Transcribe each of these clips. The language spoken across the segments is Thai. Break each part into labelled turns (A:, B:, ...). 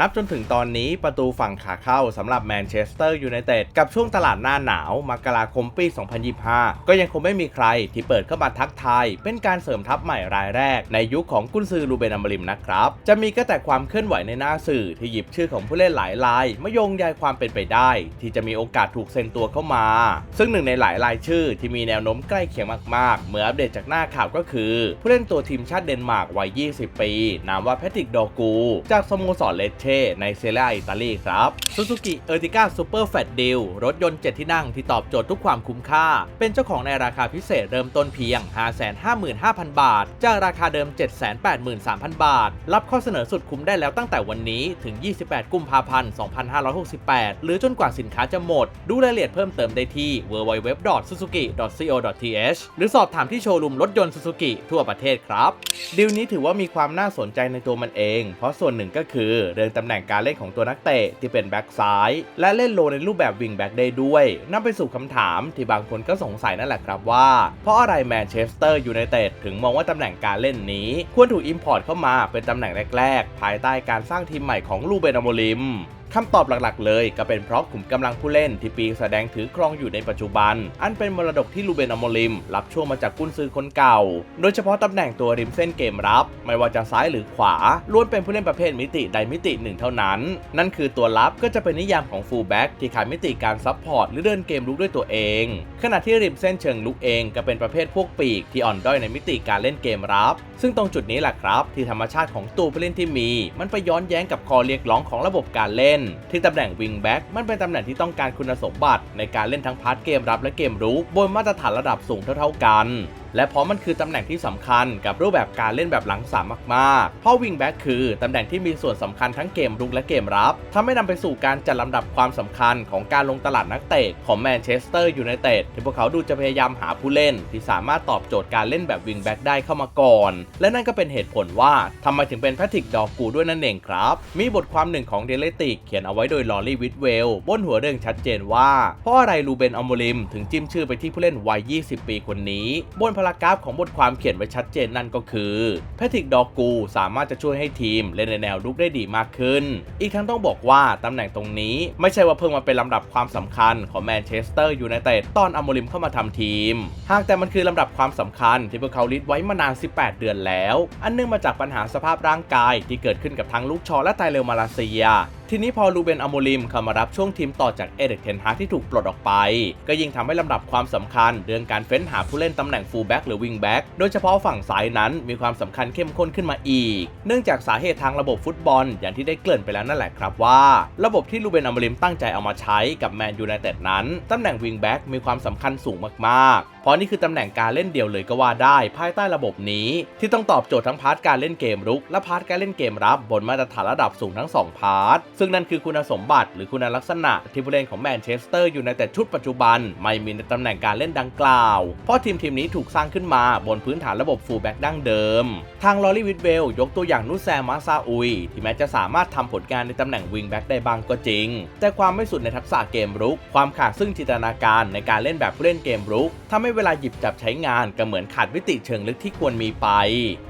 A: นับจนถึงตอนนี้ประตูฝั่งขาเข้าสำหรับแมนเชสเตอร์ยูไนเต็ดกับช่วงตลาดหน้าหนาวมกราคมปี 2025 ก็ยังคงไม่มีใครที่เปิดเข้ามาทักทายเป็นการเสริมทัพใหม่รายแรก ในยุคของกุนซือรูเบนอมริมนะครับ จะมีก็แต่ความเคลื่อนไหวในหน้าสื่อที่หยิบชื่อของผู้เล่นหลายรายมาโยงใยความเป็นไปได้ ที่จะมีโอกาสถูกเซ็นตัวเข้ามา ซึ่งหนึ่งในหลายรายชื่อที่มีแนวโน้มใกล้เคียงมากๆ เมื่ออัปเดตจากหน้าข่าวก็คือ ผู้เล่นตัวทีมชาติเดนมาร์กวัย 20 ปี นามว่าแพทริกดอกู จากสโมสรเลสเชในเซเรียอิตาลีครับซูซูกิเออร์ติก้าซูเปอร์แฟตดิลรถยนต์ 7 ที่นั่งที่ตอบโจทย์ทุกความคุ้มค่า เป็นเจ้าของในราคาพิเศษเริ่มต้นเพียง 555,000 บาท จากราคาเดิม 783,000 บาท รับข้อเสนอสุดคุ้มได้แล้วตั้งแต่วันนี้ถึง 28 กุมภาพันธ์ 2568 หรือจนกว่าสินค้าจะหมด ดูรายละเอียดเพิ่มเติมได้ที่ www.suzuki.co.th หรือสอบถามที่โชว์รูมรถยนต์ซูซูกิทั่วประเทศครับ ดีลนี้ถือว่ามีความน่าสนใจในตัวมันเอง เพราะส่วนหนึ่งก็คือเรื่องตำแหน่งการเล่นของตัวนักเตะที่เป็นแบ็กซ้าย และเล่นโลในรูปแบบวิงแบ็กได้ด้วยนำไปสู่คำถามที่บางคนก็สงสัยนั่นแหละครับว่า เพราะอะไรแมนเชสเตอร์ยูไนเต็ดถึงมองว่าตำแหน่งการเล่นนี้ ควรถูกอิมพอร์ตเข้ามาเป็นตำแหน่งแรกๆ ภายใต้การสร้างทีมใหม่ของลูเบนอโมลิม คำตอบหลักๆ เลยก็เป็นเพราะขุมกำลังผู้เล่นที่ปีแสดงถือครองอยู่ในปัจจุบัน อันเป็นมรดกที่ลูเบนอโมลิม รับช่วงมาจากกุนซือคนเก่า โดยเฉพาะตำแหน่งตัวริมเส้นเกมรับ ไม่ว่าจะซ้ายหรือขวาล้วนเป็นผู้เล่นประเภทมิติใดมิติหนึ่งเท่านั้น นั่นคือตัวรับก็จะเป็นนิยามของฟูลแบ็กที่ขาดมิติการซับพอร์ตหรือเดินเกมลุกด้วยตัวเอง ขณะที่ริมเส้นเชิงลุกเองก็เป็นประเภทพวกปีกที่อ่อนด้อยในมิติการเล่นเกมรับ ซึ่งตรงจุดนี้แหละครับ ที่ธรรมชาติของตัวผู้เล่นที่มี มันไปย้อนแย้งกับคอเรียกร้องของระบบการเล่นที่ตำแหน่งวิงแบ็กมันเป็นตำแหน่งที่ต้องการคุณสมบัติในการเล่นทั้งพาร์ทเกมรับและเกมรุกบนมาตรฐานระดับสูงเท่าๆกัน และเพราะมันคือตำแหน่งที่สำคัญกับรูปแบบการเล่นแบบหลังสามมากๆ เพราะวิงแบ็กคือตำแหน่งที่มีส่วนสำคัญทั้งเกมรุกและเกมรับทำให้นำไปสู่การจัดลำดับความสำคัญของการลงตลาดนักเตะของแมนเชสเตอร์ยูไนเต็ดที่พวกเขาดูจะพยายามหาผู้เล่น ที่สามารถตอบโจทย์การเล่นแบบวิงแบ็กได้เข้ามาก่อน และนั่นก็เป็นเหตุผลว่าทำไมถึงเป็นแพทริกดอกกูด้วยนั่นเองครับ มีบทความหนึ่งของเดลติกเขียนเอาไว้โดยลอรี่วิทเวลบนหัวเรื่องชัดเจนว่า เพราะอะไรลูเบนอมโมลิมถึงจิ้มชื่อไปที่ผู้เล่นวัย 20 ปีคนนี้ บนพารากราฟของบทความเขียนไว้ชัดเจนนั่นก็คือแพทริกดอกกูสามารถจะช่วยให้ทีมเล่นในแนวรุกได้ดีมากขึ้น อีกทั้งต้องบอกว่าตำแหน่งตรงนี้ไม่ใช่ว่าเพิ่งมาเป็นลำดับความสำคัญของแมนเชสเตอร์ยูไนเต็ดตอนอมโมลิมเข้ามาทำทีม หากแต่มันคือลำดับความสำคัญที่พวกเขาลิดไว้มานาน 18 เดือนแล้ว อันเนื่องมาจากปัญหาสภาพร่างกายที่เกิดขึ้นกับทั้งลูกชอและไตเลวมาลาเซียทีนี้พอลูเบนอโมลิมเข้ามารับช่วงทีมต่อจากเอเดกเทนฮาที่ถูกปลดออกไป ก็ยิ่งทำให้ลำดับความสำคัญ เรื่องการเฟ้นหาผู้เล่นตำแหน่งฟูลแบ็กหรือวิงแบ็กโดยเฉพาะฝั่งซ้ายนั้นมีความสำคัญเข้มข้นขึ้นมาอีก เนื่องจากสาเหตุทางระบบฟุตบอล อย่างที่ได้เกริ่นไปแล้วนั่นแหละครับว่า ระบบที่ลูเบนอโมลิมตั้งใจเอามาใช้กับแมนยูไนเต็ดนั้นตำแหน่งวิงแบ็กมีความสำคัญสูงมากๆ เพราะนี่คือตำแหน่งการเล่นเดียวเลยก็ว่าได้ ภายใต้ระบบนี้ ที่ต้องตอบโจทย์ทั้งพาร์ทการเล่นเกมรุก และพาร์ทการเล่นเกมรับบนมาตรฐานระดับสูงทั้งสองพาร์ทซึ่งนั่นคือคุณสมบัติหรือคุณลักษณะที่ผู้เล่นของแมนเชสเตอร์อยู่ในแต่ชุดปัจจุบัน ไม่มีในตำแหน่งการเล่นดังกล่าว เพราะทีมทีมนี้ถูกสร้างขึ้นมาบนพื้นฐานระบบฟูลแบ็กดั้งเดิม ทางลอรีวิดเวลยกตัวอย่างนุสแซมมาซาอุย ที่แม้จะสามารถทำผลงานในตำแหน่งวิงแบ็กได้บ้างก็จริง แต่ความไม่สุดในทักษะเกมรุก ความขาดซึ่งจินตนาการในการเล่นแบบผู้เล่นเกมรุกทำให้เวลาหยิบจับใช้งานก็เหมือนขาดวิติเชิงลึกที่ควรมีไป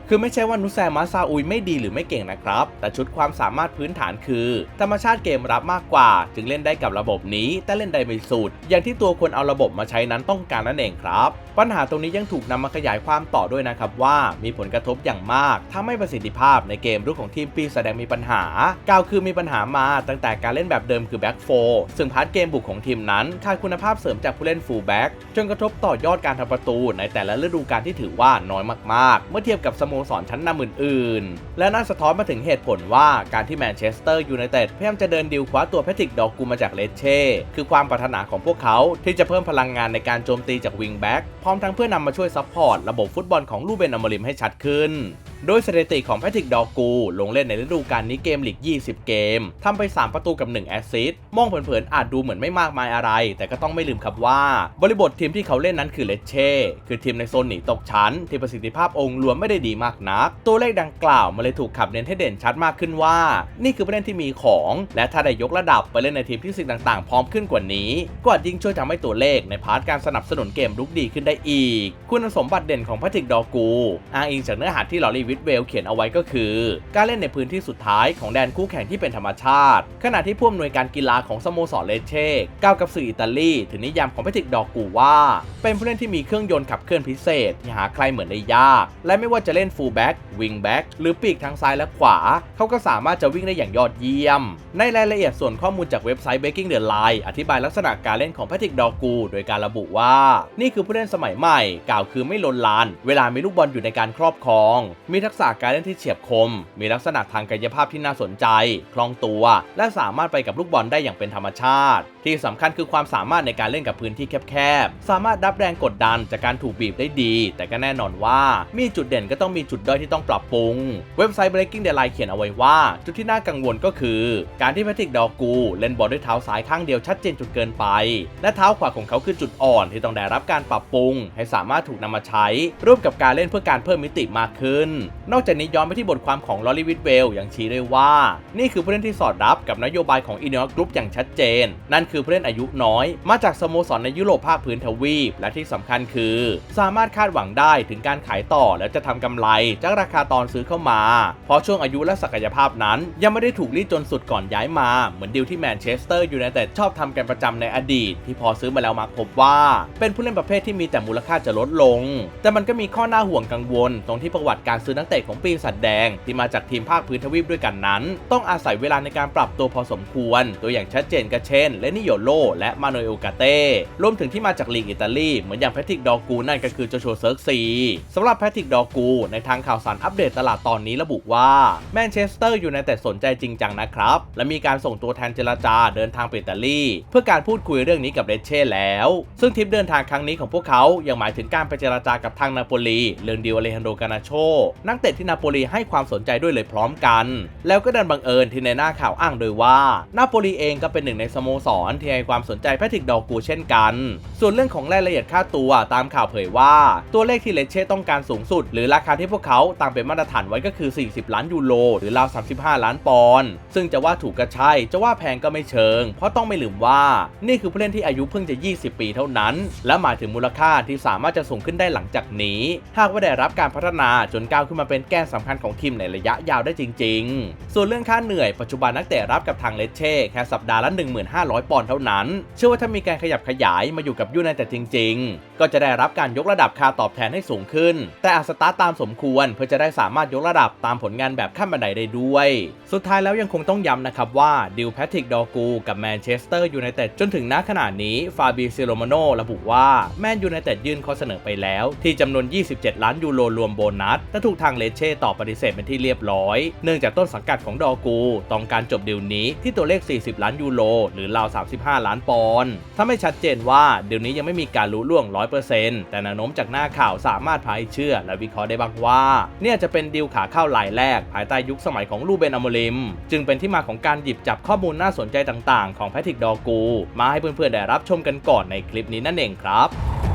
A: คือไม่ใช่ว่านุแซมมาซาอุยไม่ดีหรือไม่เก่งนะครับ แต่ชุดความสามารถพื้นฐานคือ ธรรมชาติเกมรับมากกว่า จึงเล่นได้กับระบบนี้ แต่เล่นได้ไม่สุดอย่างที่ตัวคนเอาระบบมาใช้นั้นต้องการนั่นเองครับ ปัญหาตรงนี้ยังถูกนำมาขยายความต่อด้วยนะครับว่ามีผลกระทบอย่างมากทำให้ประสิทธิภาพในเกมรุกของทีมปีแสดงมีปัญหา กล่าวคือมีปัญหามาตั้งแต่การเล่นแบบเดิมคือแบ็กโฟซึ่งพาร์ทเกมบุกของทีมนั้นขาดคุณภาพเสริมจากผู้เล่นฟูลแบ็กจนกระทบต่อยอดการทำประตูในแต่ละฤดูกาลที่ถือว่าน้อยมากๆ เมื่อเทียบกับสโมสรชั้นนำอื่นๆ และน่าสะท้อนมาถึงเหตุผลว่าการที่แมนเชสเตอร์ยูไนเต็ดพยายามจะเดินดิวคว้าตัวแพทริกดอกกูมาจากเลเช่ คือความปรารถนาของพวกเขาที่จะเพิ่มพลังงานในการโจมตีจากวิงแบ็กพร้อมทั้งเพื่อนำมาช่วยซัพพอร์ตระบบฟุตบอลของลูเบนอมริมให้ชัดขึ้นโดยสถิติของแพทริกดอกู ลงเล่นในฤดูกาลนี้เกมลีก 20 เกมทำไป 3 ประตูกับ 1 แอสซิสต์มองเผินๆอาจดูเหมือนไม่มากมายอะไร แต่ก็ต้องไม่ลืมครับว่า บริบททีมที่เขาเล่นนั้นคือเลเช่ คือทีมในโซนหนีตกชั้น ที่ประสิทธิภาพองค์รวมไม่ได้ดีมากนัก ตัวเลขดังกล่าวมันเลยถูกขับเน้นให้เด่นชัดมากขึ้นว่า นี่คือผู้เล่นที่มีของ และถ้าได้ยกระดับไปเล่นในทีมที่สิ่งต่างๆ พร้อมขึ้นกว่านี้ก็อาจยิ่งช่วยทำให้ตัวเลขในพาร์ทการสนับสนุนเกมลุกดีขึ้นได้อีก คุณสมบัติเด่นของแพทริกดอกูอ้างอิงจากเนื้อหาที่ลอรีวิดเวลเขียนเอาไว้ก็คือ การเล่นในพื้นที่สุดท้ายของแดนคู่แข่งที่เป็นธรรมชาติ ขณะที่ผู้อำนวยการกีฬาของสโมสรเลเช่กล่าวกับสื่ออิตาลีถึงนิยามของแพทริกดอกกูว่า เป็นผู้เล่นที่มีเครื่องยนต์ขับเคลื่อนพิเศษที่หาใครเหมือนได้ยาก และไม่ว่าจะเล่นฟูลแบ็กวิงแบ็กหรือปีกทางซ้ายและขวา เขาก็สามารถจะวิ่งได้อย่างยอดเยี่ยม ในรายละเอียดส่วนข้อมูลจากเว็บไซต์ Breaking the Line อธิบายลักษณะการเล่นของแพทริกดอกู โดยการระบุว่า นี่คือผู้เล่นสมัยใหม่ กล่าวคือไม่ลนลาน เวลามีลูกบอลอยู่ในการครอบครองมีทักษะการเล่นที่เฉียบคม มีลักษณะทางกายภาพที่น่าสนใจ คล่องตัว และสามารถไปกับลูกบอลได้อย่างเป็นธรรมชาติ ที่สำคัญคือความสามารถในการเล่นกับพื้นที่แคบๆ สามารถรับแรงกดดันจากการถูกบีบได้ดี แต่ก็แน่นอนว่ามีจุดเด่นก็ต้องมีจุดด้อยที่ต้องปรับปรุง เว็บไซต์ Breaking the Line เขียนเอาไว้ว่า จุดที่น่ากังวลก็คือ การที่แพทริกดอกูเล่นบอลด้วยเท้าซ้ายข้างเดียวชัดเจนจนเกินไป และเท้าขวาของเขาคือจุดอ่อนที่ต้องได้รับการปรับปรุง ให้สามารถถูกนำมาใช้ ร่วมกับการเล่นเพื่อการเพิ่มมิติมากขึ้น นอกจากนี้ย้อนไปที่บทความของลอรีวิดเวลยังชี้ด้วยว่า นี่คือผู้เล่นที่สอดรับกับนโยบายของอินเนอร์กรุ๊ปอย่างชัดเจน นั่นคือผู้เล่นอายุน้อย มาจากสโมสรในยุโรปภาคพื้นทวีป และที่สำคัญคือ สามารถคาดหวังได้ถึงการขายต่อแล้วจะทำกำไร จากราคาตอนซื้อเข้ามา เพราะช่วงอายุและศักยภาพนั้น ยังไม่ได้ถูกรีดจนสุดก่อนย้ายมา เหมือนดีลที่แมนเชสเตอร์ยูไนเต็ดชอบทำกันประจำในอดีต ที่พอซื้อมาแล้วมักพบว่า เป็นผู้เล่นประเภทที่มีแต่มูลค่าจะลดลง แต่มันก็มีข้อน่าห่วงกังวล ตรงที่ประวัติการซื้อนักเตะของปีศาจแดง ที่มาจากทีมภาคพื้นทวีปด้วยกันนั้น ต้องอาศัยเวลาในการปรับตัวพอสมควร ตัวอย่างชัดเจนก็เช่น เลนิโยโลและมาโนเอลกาเต้รวมถึงที่มาจากลีกอิตาลี เหมือนอย่างแพทริกดอกูนั่นก็คือโจโชเซิร์กซีสำหรับแพทริกดอกูในทางข่าวสารอัปเดตตลาดตอนนี้ระบุว่าแมนเชสเตอร์อยู่ในแต่สนใจจริงจังนะครับ และมีการส่งตัวแทนเจรจาเดินทางไปอิตาลี เพื่อการพูดคุยเรื่องนี้กับเรเช่แล้ว ซึ่งทริปเดินทางครั้งนี้ของพวกเขายังหมายถึงการไปเจรจากับทางนาโปลีเรื่องดิวอเลฮันโดกานาโชนักเตะที่นาโปลีให้ความสนใจด้วยเลยพร้อมกัน แล้วก็ดันบังเอิญที่ในหน้าข่าวอ้างโดยว่านาโปลีเองก็เป็นหนึ่งในสโมสรที่ให้ความสนใจแพทริกดอกูเช่นกัน ส่วนเรื่องของรายละเอียดค่าตัวตามข่าวเผยว่า ตัวเลขที่เลเช่ต้องการสูงสุด หรือราคาที่พวกเขาตั้งเป็นมาตรฐานไว้ก็คือ 40 ล้านยูโรหรือราว 35 ล้านปอนด์ซึ่งจะว่าถูกก็ใช่จะว่าแพงก็ไม่เชิง เพราะต้องไม่ลืมว่า นี่คือผู้เล่นที่อายุเพิ่งจะ 20 ปีเท่านั้น และหมายถึงมูลค่าที่สามารถจะสูงขึ้นได้หลังจากนี้ หากว่าได้รับการพัฒนาจนก้าวขึ้นมาเป็นแกนสำคัญของทีมในระยะยาวได้จริง ๆ ส่วนเรื่องค่าเหนื่อยปัจจุบันนักเตะรับกับทางเลเช่แค่สัปดาห์ละ 1500 ปอนด์เท่านั้น เชื่อว่าถ้ามีการขยับขยายมาอยู่กับยูไนเต็ดจริง ๆ ก็จะได้รับการยกระดับค่าตอบแทนให้สูงขึ้น แต่อาจสตาร์ตตามสมควรเพื่อจะได้สามารถยกระดับตามผลงานแบบขั้นบันไดได้ด้วย สุดท้ายแล้วยังคงต้องย้ำนะครับว่าดิวแพทริกดอกูกับแมนเชสเตอร์ยูไนเต็ดจนถึงณขณะนี้ฟาบีซิโรมาโนระบุว่าแมนยูไนเต็ดยื่นข้อเสนอไปแล้ว ที่จำนวน 27 ล้านยูโรรวมโบนัสแต่ถูกทางเลเช่ตอบปฏิเสธเป็นที่เรียบร้อย เนื่องจากต้นสังกัดของดอกูต้องการจบดีลนี้ที่ตัวเลข 40 ล้านยูโรหรือราว35 ล้านปอนด์ถ้าไม่ชัดเจนว่าเดีลนี้ยังไม่มีการรู้ล่วง 100%แต่แนวโน้มจากหน้าข่าวสามารถพาให้เชื่อ และวิเคราะห์ได้บ้างว่า เนี่ยจะเป็นดีลขาเข้ารายแรก ภายใต้ยุคสมัยของลูเบนอโมลิม จึงเป็นที่มาของการหยิบจับข้อมูลน่าสนใจต่างๆ ของแพทริกดอกู มาให้เพื่อนๆได้รับชมกันก่อนในคลิปนี้นั่นเองครับ